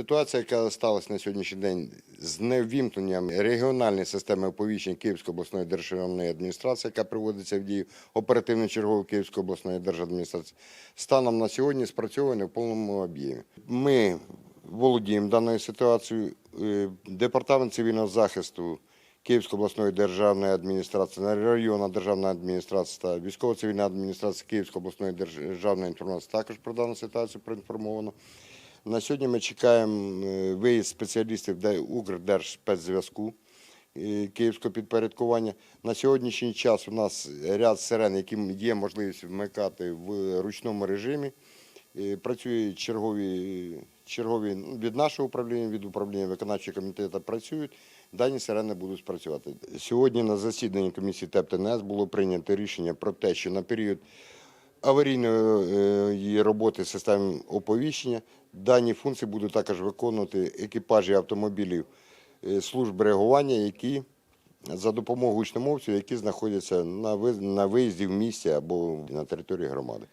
Ситуація, яка сталася на сьогоднішній день з неввімкненням регіональної системи оповіщень Київської обласної державної адміністрації, яка приводиться в дію оперативно чергової Київської обласної держадміністрації, станом на сьогодні спрацьовує в повному об'ємі. Ми володіємо даною ситуацією. Е, Департамент цивільного захисту Київської обласної державної адміністрації, районна державна адміністрація та військово-цивільна адміністрація Київської обласної державної інформації також про дану ситуацію проінформовано. На сьогодні ми чекаємо е, виїзд спеціалістів Де- Укрдержспецзв'язку е, Київського підпорядкування. На сьогоднішній час у нас ряд сирен, яким є можливість вмикати в ручному режимі. Е, Працюють чергові, чергові ну, від нашого управління, від управління виконавчого комітету працюють. Дані сирени будуть спрацювати. Сьогодні на засіданні комісії ТЕП-ТНС було прийнято рішення про те, що на період аварійної е, роботи систем оповіщення дані функції будуть також виконувати екіпажі автомобілів е, служб реагування, які за допомогою гучномовців, які знаходяться на ви- на виїзді в місті або на території громади.